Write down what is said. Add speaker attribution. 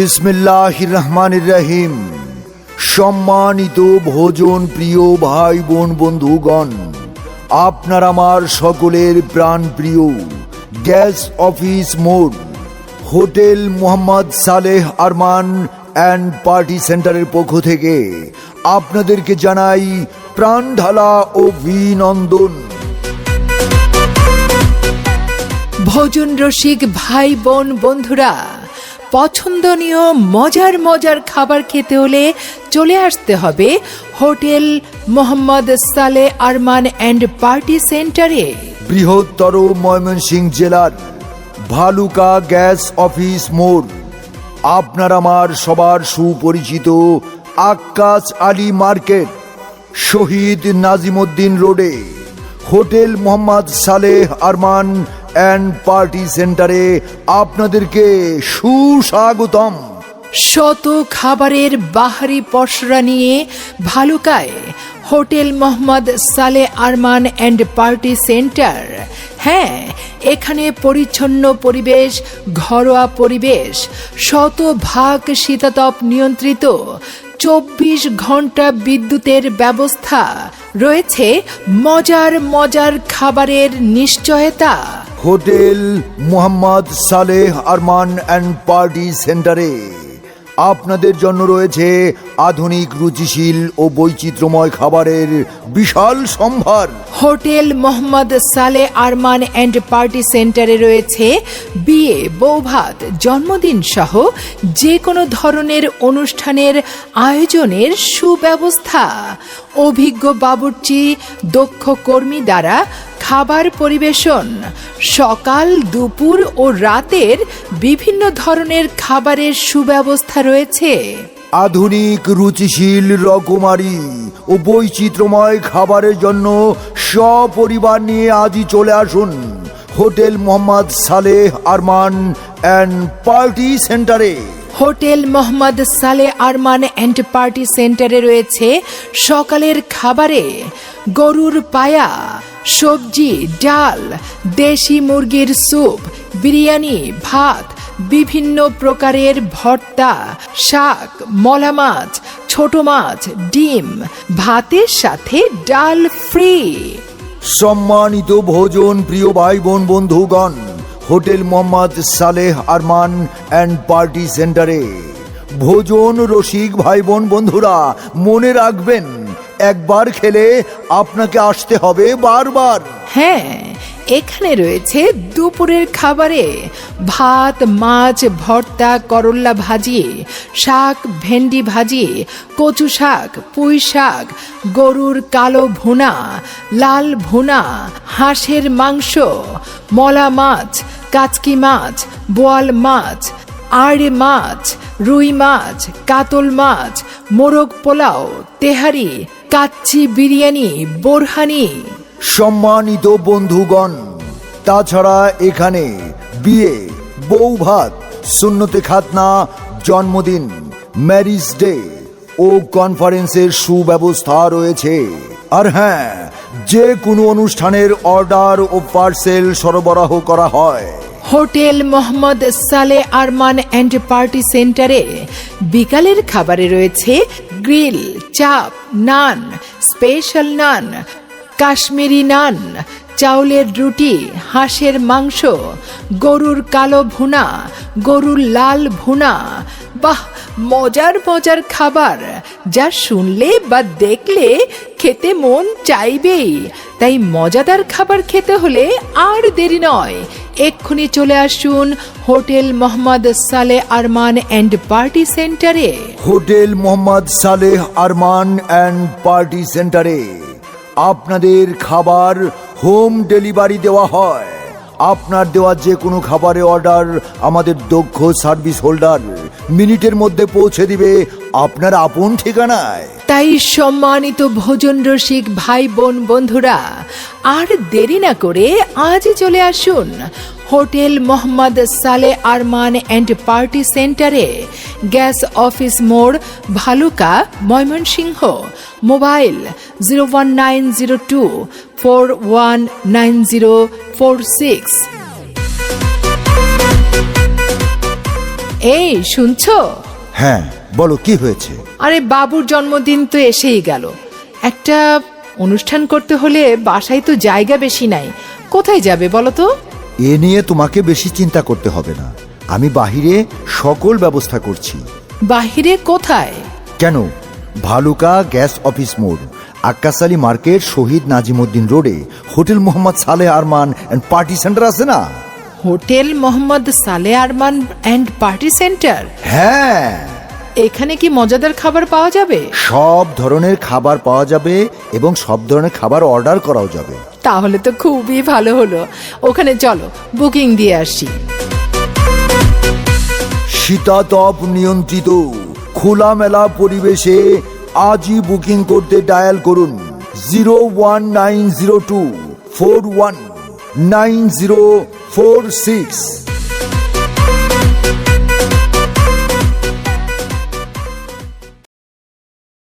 Speaker 1: বিসমিল্লাহ রহমান রহিম সম্মানিত ভোজন প্রিয় ভাই বোন বন্ধুগণ, আপনার আমার সকলের প্রাণ প্রিয় গ্যাস অফিস মোড়, hotel Mohammad Saleh Arman and party সেন্টারের পক্ষ থেকে আপনাদেরকে জানাই প্রাণ ঢালা অভিনন্দন।
Speaker 2: ভোজন রসিক ভাই বোন বন্ধুরা পছন্দনীয়, মজার মজার খাবার খেতে হলে চলে আসতে হবে hotel Mohammad Saleh Arman and party সেন্টারে।
Speaker 1: বৃহত্তর ময়মনসিংহ জেলার ভালুকা গ্যাস অফিস মোড়। আপনার আমার সবার সুপরিচিত আক্কাস আলী মার্কেট, শহীদ নাজিমুদ্দিন রোডে। Hotel Mohammad Saleh Arman and party সেন্টারে আপনাদেরকে সুস্বাগতম।
Speaker 2: শত খাবারের বাহারি পসরা নিয়ে ভালুকায় hotel Mohammad Saleh Arman and party centre. হ্যাঁ এখানে পরিচ্ছন্ন পরিবেশ, ঘরোয়া পরিবেশ শতভাগ শীতাতপ নিয়ন্ত্রিত, চব্বিশ ঘণ্টা বিদ্যুতের ব্যবস্থা, রয়েছে মজার মজার খাবারের নিশ্চয়তা।
Speaker 1: Hotel Mohammad Saleh Arman and party সেন্টারে। আপনাদের জন্য রয়েছে আধুনিক, রুচিশীল ও বৈচিত্র্যময় খাবারের বিশাল সম্ভার।
Speaker 2: Hotel Mohammad Saleh Arman and party সেন্টারে রয়েছে বিয়ে, বৌভাত, জন্মদিন সহ যে কোনো ধরনের অনুষ্ঠানের আয়োজনের সুব্যবস্থা। অভিজ্ঞ বাবুর্চি, দক্ষ কর্মী দ্বারা খাবার পরিবেশন। সকাল, দুপুর ও রাতের বিভিন্ন ধরনের খাবারের সুব্যবস্থা রয়েছে।
Speaker 1: আধুনিক, রুচিশীল, রকমারি ও বৈচিত্র্যময় খাবারের জন্য সপরিবার নিয়ে আজই চলে আসুন hotel Mohammad Saleh Arman and party সেন্টারে।
Speaker 2: Hotel Mohammad Saleh Arman and party সেন্টারে রয়েছে সকালের খাবারে গরুর পায়া, সবজি, ডাল, দেশি মুরগির স্যুপ, বিরিয়ানি, ভাত, বিভিন্ন প্রকারের ভর্তা, শাক, মলা মাছ, ছোট মাছ, ডিম, ভাতের সাথে ডাল ফ্রি।
Speaker 1: সম্মানিত ভোজন, প্রিয় ভাই বোন বন্ধুগণ hotel Mohammad Saleh Arman and party সেন্টারে ভোজন রসিক ভাই বোন বন্ধুরা, মনে রাখবেন, একবার খেলে আপনাকে আসতে হবে বারবার।
Speaker 2: হ্যাঁ এখানে রয়েছে দুপুরের খাবারে ভাত, মাছ, ভর্তা করল্লা ভাজি শাক, ভেন্ডি ভাজি কচু শাক, পুঁই শাক, গরুর কালো ভুনা, লাল ভুনা, হাঁসের মাংস, মলা মাছ কাচকি মাছ, বোয়াল মাছ, আড়ে মাছ, রুই মাছ, কাতল মাছ, মোরগ পোলাও, তেহারি, কাচ্চি বিরিয়ানি, বোরহানি।
Speaker 1: সম্মানিত বন্ধুগণ, তাছাড়া এখানে বিয়ে, বউ ভাত, সুন্নতে খাতনা, জন্মদিন, ম্যারিজ ডে ও কনফারেন্সের সুব্যবস্থা রয়েছে। আর হ্যাঁ যে কোনো অনুষ্ঠানের অর্ডার ও পার্সেল সরবরাহ করা হয়।
Speaker 2: Hotel Mohammad Saleh Arman and party সেন্টারে বিকালের খাবারে রয়েছে গ্রিল, চাপ, নান, স্পেশাল নান, কাশ্মীরি নান, চাউলের রুটি, হাঁসের মাংস, গরুর কালো ভুনা, গরুর লাল ভুনা। বাহ মজার মজার খাবার যা শুনলে বা দেখলে খেতে মন চাইবেই তাই মজাদার খাবার খেতে হলে আর দেরি নয়। এক্ষুনি চলে আসুন hotel Mohammad Saleh Arman and party সেন্টারে।
Speaker 1: Hotel Mohammad Saleh Arman and party সেন্টারে। আপনাদের খাবার হোম ডেলিভারি দেওয়া হয়। আপনার দেওয়া যে কোনো খাবারের অর্ডার আমাদের দক্ষ সার্ভিস হোল্ডার মিনিটের মধ্যে পৌঁছে দিবে আপনার আপন ঠিকানায়।
Speaker 2: তাই সম্মানিত ভোজন রসিক ভাই বোন বন্ধুরা, আর দেরি না করে আজই চলে আসুন hotel Mohammad Saleh Arman and party সেন্টারে, গ্যাস অফিস মোড়, Bhaluka, Mymensingh, mobile zero one nine zero two four one nine zero four six. এই শুনছো?
Speaker 1: হ্যাঁ বলো কি হয়েছে?
Speaker 2: আরে বাবুর জন্মদিন তো এসেই গেল। একটা অনুষ্ঠান করতে হলে বাসায় তো জায়গা বেশি নাই। কোথায় যাবে বলো তো?
Speaker 1: এ নিয়ে তোমাকে বেশি চিন্তা করতে হবে না। আমি বাহিরে সকল ব্যবস্থা করছি।
Speaker 2: বাহিরে কোথায়?
Speaker 1: কেন? ভালুকা গ্যাস অফিস মোড় আক্কাস আলী মার্কেট শহীদ নাজিমুদ্দিন রোডে। Hotel Mohammad Saleh Arman and party centre আছে না?
Speaker 2: Hotel Mohammad Saleh Arman and party centre?
Speaker 1: হ্যাঁ।
Speaker 2: এখানে কি মজাদার খাবার পাওয়া যাবে?
Speaker 1: সব ধরনের খাবার পাওয়া যাবে এবং সব ধরনের খাবার অর্ডার করাও যাবে।
Speaker 2: তাহলে তো খুবই ভালো হলো। ওখানে চলো বুকিং দিয়ে আসি।
Speaker 1: শীতাতপ নিয়ন্ত্রিত। খোলামেলা পরিবেশে আজই বুকিং করতে ডায়াল করুন। Zero one nine zero two four one nine zero four six